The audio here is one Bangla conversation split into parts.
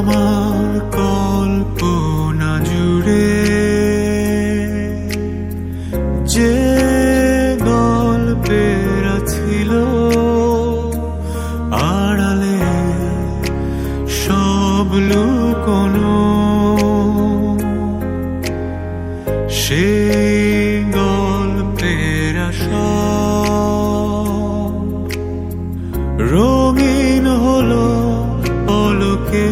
আমার কল্পনা জুড়ে যে গল্পের ছিল আড়ালে সব লুকোনো। সেই গল্পের সব রঙিন হলো পলকে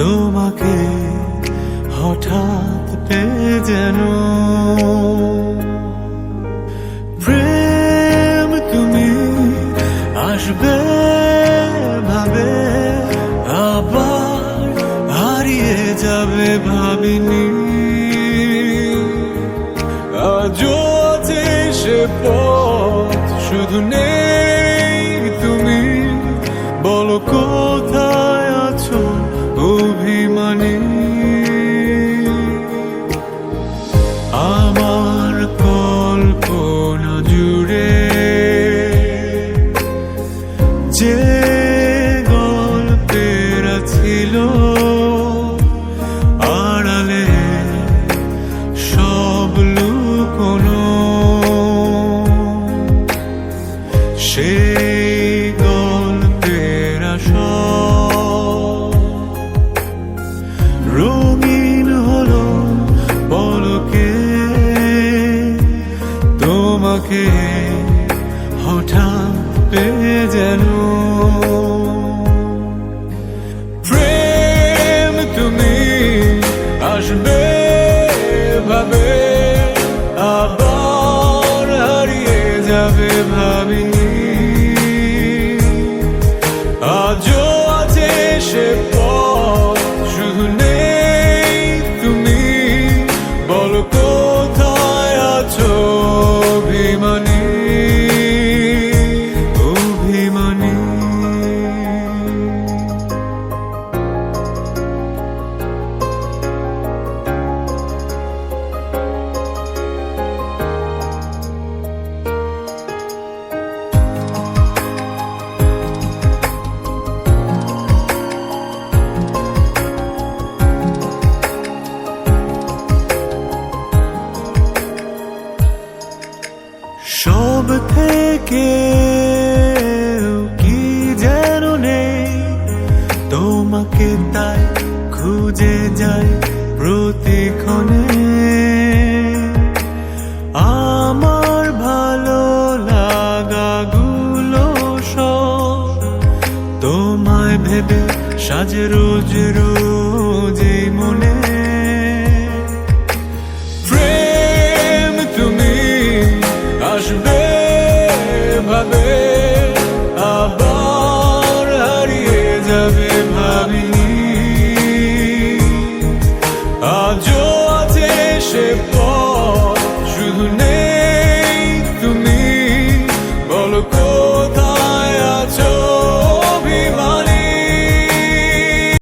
তোমাকে হঠাৎ পেয়ে যেন। প্রেম তুমি আসবে, ভাবে, আবার হারিয়ে যাবে ভাবিনি। আছে সে পথ শুধু নেই। সেই গল্পের রঙিন তোমাকে হঠাৎ পেয়ে যেন সব থেকে কি যেন নেই? তোমাকে তাই খুঁজে যাই প্রতিক্ষণে। আমার ভালো লাগাগুলো সব তোমায় ভেবে সাজে রোজ রোজ